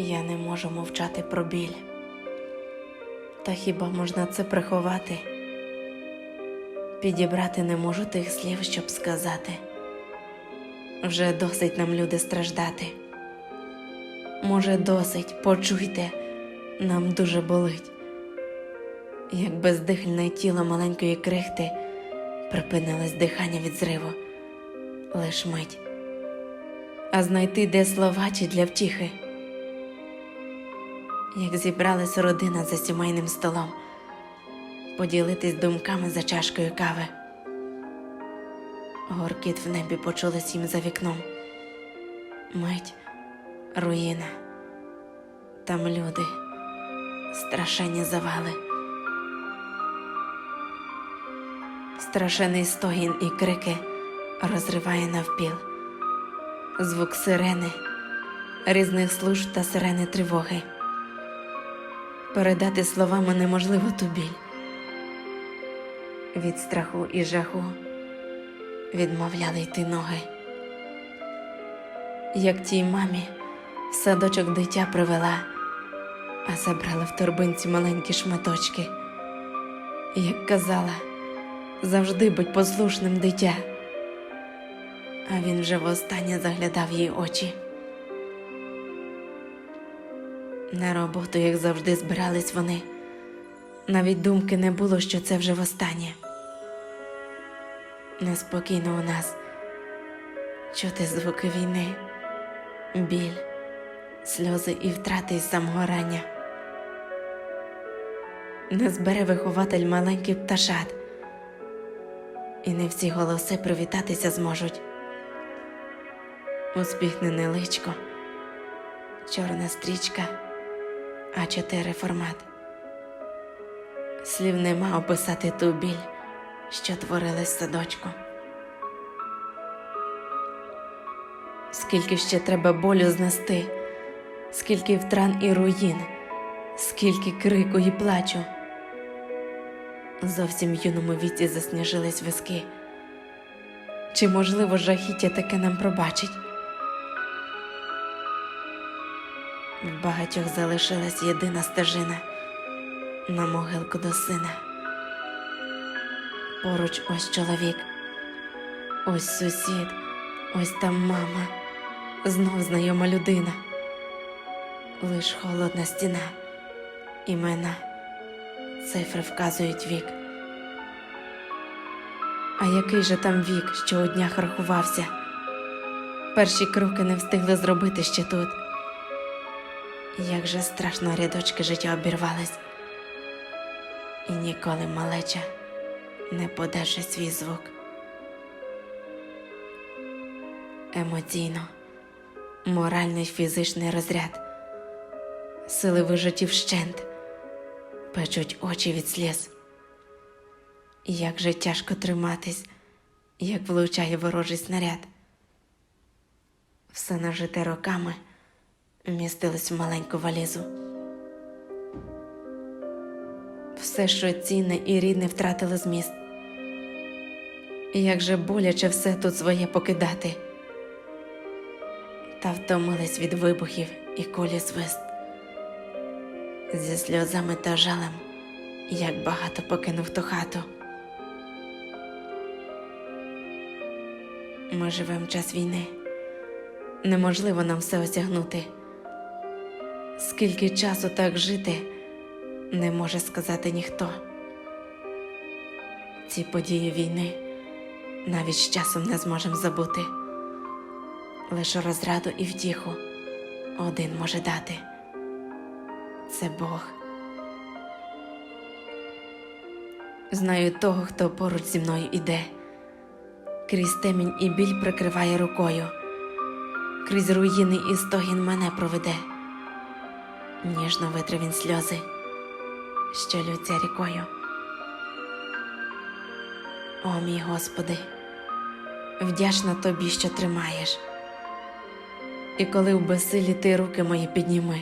Я не можу мовчати про біль. Та хіба можна це приховати? Підібрати не можу тих слів, щоб сказати. Вже досить нам люди страждати. Може, досить, почуйте, нам дуже болить. Як бездихальне тіло маленької крихти припинилось дихання від зриву, лиш мить, а знайти де слова чи для втіхи. Як зібралась родина за сімейним столом, поділитись думками за чашкою кави. Горкіт в небі почулись їм за вікном. Мить, руїна. Там люди, страшенні завали. Страшений стогін і крики розриває навпіл. Звук сирени, різних служб та сирени тривоги. Передати словами неможливо ту біль. Від страху і жаху відмовляли йти ноги. Як тій мамі в садочок дитя привела, а забрала в торбинці маленькі шматочки. Як казала, завжди будь послушним дитя. А він вже востаннє заглядав їй очі. На роботу, як завжди, збирались вони. Навіть думки не було, що це вже востаннє. Неспокійно у нас чути звуки війни, біль, сльози і втрати із самогорання. Не збере вихователь маленьких пташат, і не всі голоси привітатися зможуть. Успіхнене личко, чорна стрічка, А4 формат. Слів нема описати ту біль, що творилась в садочку. Скільки ще треба болю знести, скільки втран і руїн, скільки крику і плачу. Зовсім в юному віці засніжились виски. Чи можливо жахіття таке нам пробачить? В багатьох залишилась єдина стежина на могилку до сина. Поруч ось чоловік, ось сусід, ось там мама, знов знайома людина, лиш холодна стіна, імена, цифри вказують вік. А який же там вік, що у днях рахувався? Перші кроки не встигли зробити ще тут. Як же страшно рядочки життя обірвались, і ніколи малеча не подержи свій звук. Емоційно, моральний фізичний розряд, сили вижиті вщент, печуть очі від сліз. Як же тяжко триматись, як влучає ворожий снаряд. Все нажите роками вмістилось в маленьку валізу. Все, що цінне і рідне, втратило зміст. І Як же боляче все тут своє покидати, та втомились від вибухів і кулі свист. Зі сльозами та жалем, як багато покинув ту хату. Ми живемо час війни, неможливо нам все осягнути. Скільки часу так жити, не може сказати ніхто. Ці події війни навіть з часом не зможемо забути. Лише розраду і втіху один може дати це Бог. Знаю того, хто поруч зі мною іде, крізь темінь і біль прикриває рукою, крізь руїни і стогін мене проведе ніжно витре він сльози, що лються рікою. О, мій Господи, вдячна тобі, що тримаєш. І коли в безсилі ти руки мої підніми,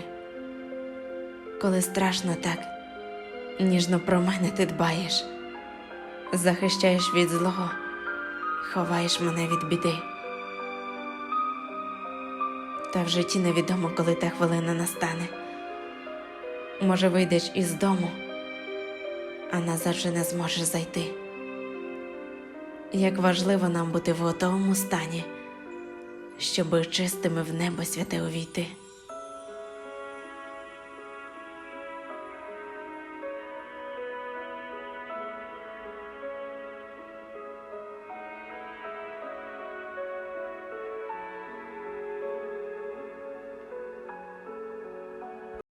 коли страшно так, ніжно про мене ти дбаєш, захищаєш від злого, ховаєш мене від біди. Та в житті невідомо, коли та хвилина настане. Може, вийдеш із дому, а назад вже не зможеш зайти. Як важливо нам бути в готовому стані, щоби чистими в небо святе увійти.